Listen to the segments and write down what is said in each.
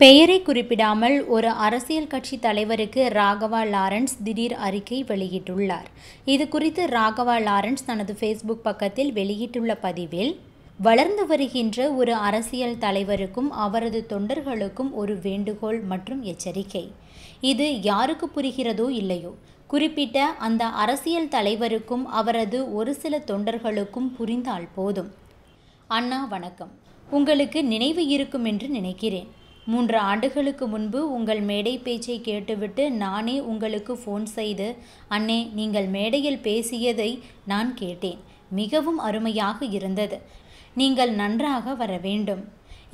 பெயரை குறிப்பிடாமல் ஒரு அரசியல் கட்சி தலைவருக்கு ராகவா லாரன்ஸ் திடீர் அறிக்கை வெளியிட்டுள்ளார். இது குறித்து ராகவா லாரன்ஸ் தனது ஃபேஸ்புக் பக்கத்தில் வெளியிட்டுள்ள பதிவில் வளர்ந்து வருகின்ற ஒரு அரசியல் தலைவருக்கும் அவரது தொண்டர்களுக்கும் ஒரு வேண்டுகோள் மற்றும் எச்சரிக்கை. இது யாருக்கு புரிகிறதோ இல்லையோ. குறிப்பிட்ட அந்த அரசியல் தலைவருக்கும் அவரது ஒரு சில தொண்டர்களுக்கும் புரிந்தால் போதும் அண்ணா வணக்கம். உங்களுக்கு நினைவு இருக்கும் என்று நினைக்கிறேன். மூன்று ஆண்டுகளுக்கு முன்பு உங்கள் மேடை பேச்சை கேட்டுவிட்டு நானே உங்களுக்கு ஃபோன் செய்து அண்ணே நீங்கள் மேடையில் பேசியதை நான் கேட்டேன். மிகவும் அருமையாக இருந்தது. நீங்கள் நன்றாக வர வேண்டும்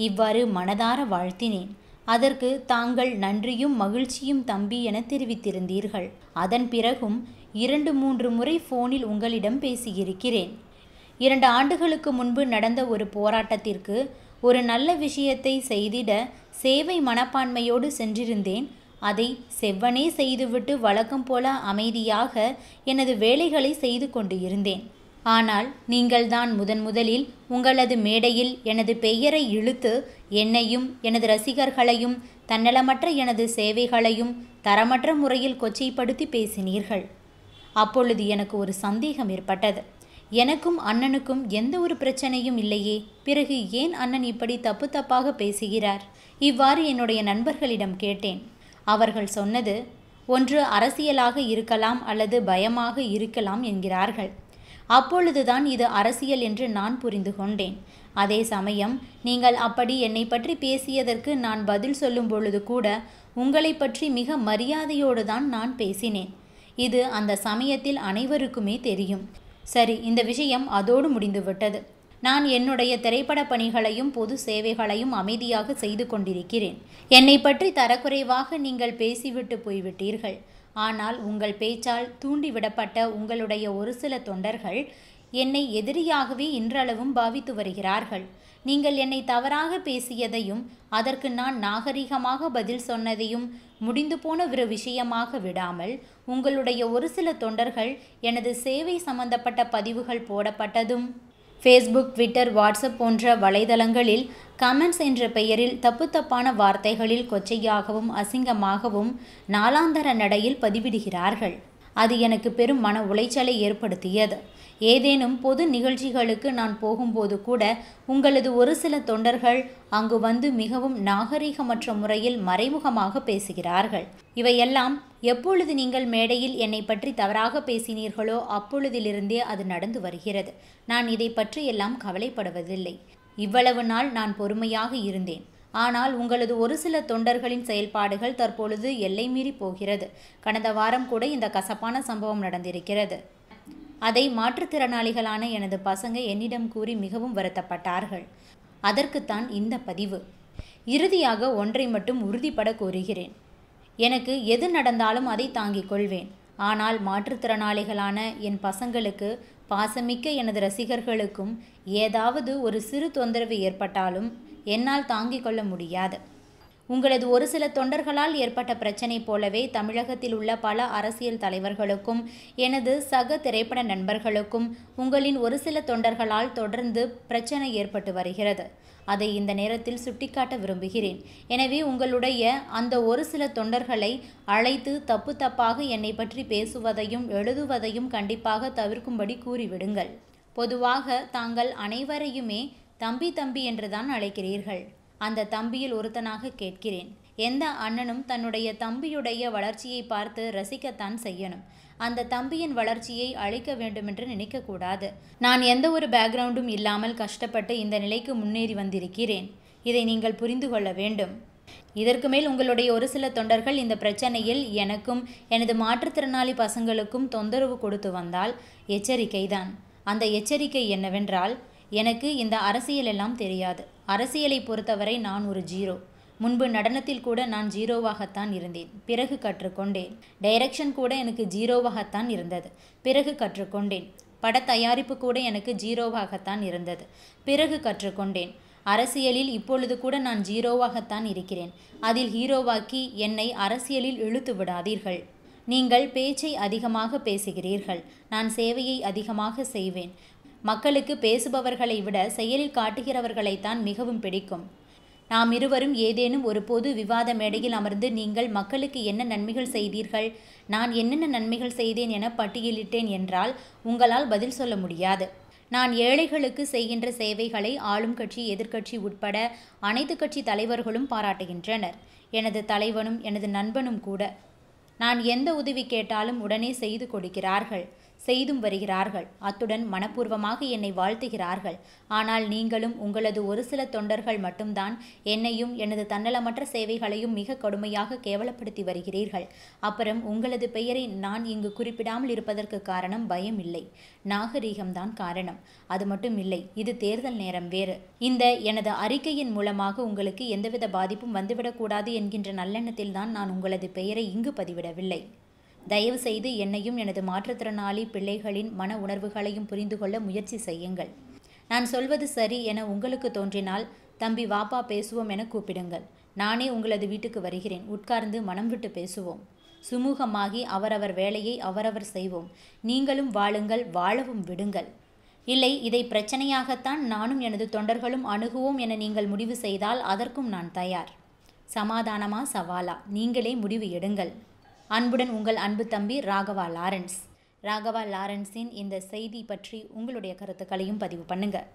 இவ்வாறு மனதார வாழ்த்தினேன். அதற்கு தாங்கள் நன்றியும் மகிழ்ச்சியும் தம்பி என தெரிவித்திருந்தீர்கள். அதன் பிறகும் இரண்டு மூன்று முறை ஃபோனில் உங்களிடம் பேசியிருக்கிறேன். இரண்டு ஆண்டுகளுக்கு முன்பு நடந்த ஒரு போராட்டத்திற்கு ஒரு நல்ல விஷயத்தை செய்திட சேவை மனப்பான்மையோடு சென்றிருந்தேன். அதை செவ்வனே செய்துவிட்டு வழக்கம் போல அமைதியாக எனது வேலைகளை செய்து கொண்டு இருந்தேன். ஆனால் நீங்கள்தான் முதன் முதலில் உங்களது மேடையில் எனது பெயரை இழுத்து என்னையும் எனது ரசிகர்களையும் தன்னலமற்ற எனது சேவைகளையும் தரமற்ற முறையில் கொச்சைப்படுத்தி பேசினீர்கள். அப்பொழுது எனக்கு ஒரு சந்தேகம் ஏற்பட்டது. எனக்கும் அண்ணனுக்கும் எந்த ஒரு பிரச்சனையும் இல்லையே. பிறகு ஏன் அண்ணன் இப்படி தப்பு தப்பாக பேசுகிறார்? இவ்வாறு என்னுடைய நண்பர்களிடம் கேட்டேன். அவர்கள் சொன்னது ஒன்று அரசியலாக இருக்கலாம் அல்லது பயமாக இருக்கலாம் என்கிறார்கள். அப்பொழுதுதான் இது அரசியல் என்று நான் புரிந்து கொண்டேன். அதே சமயம் நீங்கள் அப்படி என்னை பற்றி பேசியதற்கு நான் பதில் சொல்லும் பொழுது கூட உங்களை பற்றி மிக மரியாதையோடு தான் நான் பேசினேன். இது அந்த சமயத்தில் அனைவருக்குமே தெரியும். சரி இந்த விஷயம் அதோடு முடிந்துவிட்டது. நான் என்னுடைய திரைப்பட பணிகளையும் பொது சேவைகளையும் அமைதியாக செய்து கொண்டிருக்கிறேன். என்னை பற்றி தரக்குறைவாக நீங்கள் பேசிவிட்டு போய்விட்டீர்கள். ஆனால் உங்கள் பேச்சால் தூண்டிவிடப்பட்ட உங்களுடைய ஒரு சில தொண்டர்கள் என்னை எதிரியாகவே இன்றளவும் பாவித்து வருகிறார்கள். நீங்கள் என்னை தவறாக பேசியதையும் அதற்கு நான் நாகரிகமாக பதில் சொன்னதையும் முடிந்து போன ஒரு விஷயமாக விடாமல் உங்களுடைய ஒரு சில தொண்டர்கள் எனது சேவை சம்பந்தப்பட்ட பதிவுகள் போடப்பட்டதும். ஃபேஸ்புக் ட்விட்டர் வாட்ஸ்அப் போன்ற வலைதளங்களில் கமெண்ட்ஸ் என்ற பெயரில் தப்பு தப்பான வார்த்தைகளில் கொச்சையாகவும் அசிங்கமாகவும் நாளாந்தர நடையில் பதிவிடுகிறார்கள். அது எனக்கு பெரும் மன உளைச்சலை ஏற்படுத்தியது. ஏதேனும் பொது நிகழ்ச்சிகளுக்கு நான் போகும்போது கூட உங்களது ஒரு சில தொண்டர்கள் அங்கு வந்து மிகவும் நாகரிகமற்ற முறையில் மறைமுகமாக பேசுகிறார்கள். இவையெல்லாம் எப்பொழுது நீங்கள் மேடையில் என்னை பற்றி தவறாக பேசினீர்களோ அப்பொழுதிலிருந்தே அது நடந்து வருகிறது. நான் இதை பற்றி எல்லாம் கவலைப்படுவதில்லை. இவ்வளவு நாள் நான் பொறுமையாக இருந்தேன். ஆனால் உங்களது ஒரு சில தொண்டர்களின் செயல்பாடுகள் தற்பொழுது எல்லை மீறி போகிறது. கடந்த வாரம் கூட இந்த கசப்பான சம்பவம் நடந்திருக்கிறது. அதை மாற்றுத்திறனாளிகளான எனது பசங்க என்னிடம் கூறி மிகவும் வருத்தப்பட்டார்கள். அதற்குத்தான் இந்த பதிவு. இறுதியாக ஒன்றை மட்டும் உறுதிப்பட கூறுகிறேன். எனக்கு எது நடந்தாலும் அதை தாங்கிக் கொள்வேன். ஆனால் மாற்றுத்திறனாளிகளான என் பசங்களுக்கு பாசமிக்க எனது ரசிகர்களுக்கும் ஏதாவது ஒரு சிறு தொந்தரவு ஏற்பட்டாலும் என்னால் தாங்கிக் கொள்ள முடியாது. உங்களது ஒரு சில தொண்டர்களால் ஏற்பட்ட பிரச்சனை போலவே தமிழகத்தில் உள்ள பல அரசியல் தலைவர்களுக்கும் எனது சக திரைப்பட நண்பர்களுக்கும் உங்களின் ஒரு சில தொண்டர்களால் தொடர்ந்து பிரச்சனை ஏற்பட்டு வருகிறது. அதை இந்த நேரத்தில் சுட்டிக்காட்ட விரும்புகிறேன். எனவே உங்களுடைய அந்த ஒரு சில தொண்டர்களை அழைத்து தப்பு தப்பாக என்னை பற்றி பேசுவதையும் எழுதுவதையும் கண்டிப்பாக தவிர்க்கும்படி கூறிவிடுங்கள். பொதுவாக தாங்கள் அனைவரையுமே தம்பி தம்பி என்றுதான் அழைக்கிறீர்கள்? அந்த தம்பியில் ஒருத்தனாக கேட்கிறேன். எந்த அண்ணனும் தன்னுடைய தம்பியுடைய வளர்ச்சியை பார்த்து ரசிக்கத்தான் செய்யணும். அந்த தம்பியின் வளர்ச்சியை அழிக்க வேண்டுமென்று நினைக்கக்கூடாது. நான் எந்த ஒரு பேக்ரவுண்டும் இல்லாமல் கஷ்டப்பட்டு இந்த நிலைக்கு முன்னேறி வந்திருக்கிறேன். இதை நீங்கள் புரிந்து கொள்ள வேண்டும். இதற்கு மேல் உங்களுடைய ஒரு சில தொண்டர்கள் இந்த பிரச்சனையில் எனக்கும் எனது மாற்றுத்திறனாளி பசங்களுக்கும் தொந்தரவு கொடுத்து வந்தால் எச்சரிக்கைதான். அந்த எச்சரிக்கை என்னவென்றால் எனக்கு இந்த அரசியல் எல்லாம் தெரியாது. அரசியலை பொறுத்தவரை நான் ஒரு ஜீரோ. முன்பு நடனத்தில் கூட நான் ஜீரோவாகத்தான் இருந்தேன். பிறகு கற்றுக்கொண்டேன். டைரக்ஷன் கூட எனக்கு ஜீரோவாகத்தான் இருந்தது. பிறகு கற்றுக்கொண்டேன். பட தயாரிப்பு கூட எனக்கு ஜீரோவாகத்தான் இருந்தது. பிறகு கற்றுக்கொண்டேன். அரசியலில் இப்பொழுது கூட நான் ஜீரோவாகத்தான் இருக்கிறேன். அதில் ஹீரோவாக்கி என்னை அரசியலில் இழுத்து விடாதீர்கள். நீங்கள் பேச்சை அதிகமாக பேசுகிறீர்கள். நான் சேவையை அதிகமாக செய்வேன். மக்களுக்கு பேசுபவர்களை விட செயலில் காட்டுகிறவர்களைத்தான் மிகவும் பிடிக்கும். நாம் இருவரும் ஏதேனும் ஒரு பொது விவாத மேடையில் அமர்ந்து நீங்கள் மக்களுக்கு என்ன நன்மைகள் செய்தீர்கள் நான் என்னென்ன நன்மைகள் செய்தேன் என பட்டியலிட்டேன் என்றால் உங்களால் பதில் சொல்ல முடியாது. நான் ஏழைகளுக்கு செய்கின்ற சேவைகளை ஆளும் கட்சி எதிர்க்கட்சி உட்பட அனைத்து கட்சி தலைவர்களும் பாராட்டுகின்றனர். எனது தலைவனும் எனது நண்பனும் கூட. நான் எந்த உதவி கேட்டாலும் உடனே செய்து கொடுக்கிறார்கள். செய்தும் வருகிறார்கள். அத்துடன் மனப்பூர்வமாக என்னை வாழ்த்துகிறார்கள். ஆனால் நீங்களும் உங்களது ஒரு சில தொண்டர்கள் மட்டும்தான் என்னையும் எனது தன்னலமற்ற சேவைகளையும் மிக கடுமையாக கேவலப்படுத்தி வருகிறீர்கள். அப்புறம் உங்களது பெயரை நான் இங்கு குறிப்பிடாமல் இருப்பதற்கு காரணம் பயம் இல்லை. நாகரீகம்தான் காரணம். அது மட்டும் இல்லை இது தேர்தல் நேரம் வேறு. இந்த எனது அறிக்கையின் மூலமாக உங்களுக்கு எந்தவித பாதிப்பும் வந்துவிடக்கூடாது என்கின்ற நல்லெண்ணத்தில்தான் நான் உங்களது பெயரை இங்கு பதிவிடவில்லை. தயவு செய்து என்னையும் எனது மாற்றுத்திறனாளி பிள்ளைகளின் மன உணர்வுகளையும் புரிந்து கொள்ள முயற்சி செய்யுங்கள். நான் சொல்வது சரி என உங்களுக்கு தோன்றினால் தம்பி வாப்பா பேசுவோம் என கூப்பிடுங்கள். நானே உங்களது வீட்டுக்கு வருகிறேன். உட்கார்ந்து மனம் விட்டு பேசுவோம். சுமூகமாகி அவரவர் வேலையை அவரவர் செய்வோம். நீங்களும் வாழுங்கள் வாழவும் விடுங்கள். இல்லை இதை பிரச்சனையாகத்தான் நானும் எனது தொண்டர்களும் அணுகுவோம் என நீங்கள் முடிவு செய்தால் அதற்கும் நான் தயார். சமாதானமா சவாலா? நீங்களே முடிவு எடுங்கள். அன்புடன் உங்கள் அன்பு தம்பி ராகவா லாரன்ஸ். ராகவா லாரன்ஸின் இந்த செய்தி பற்றி உங்களுடைய கருத்துக்களையும் பதிவு பண்ணுங்கள்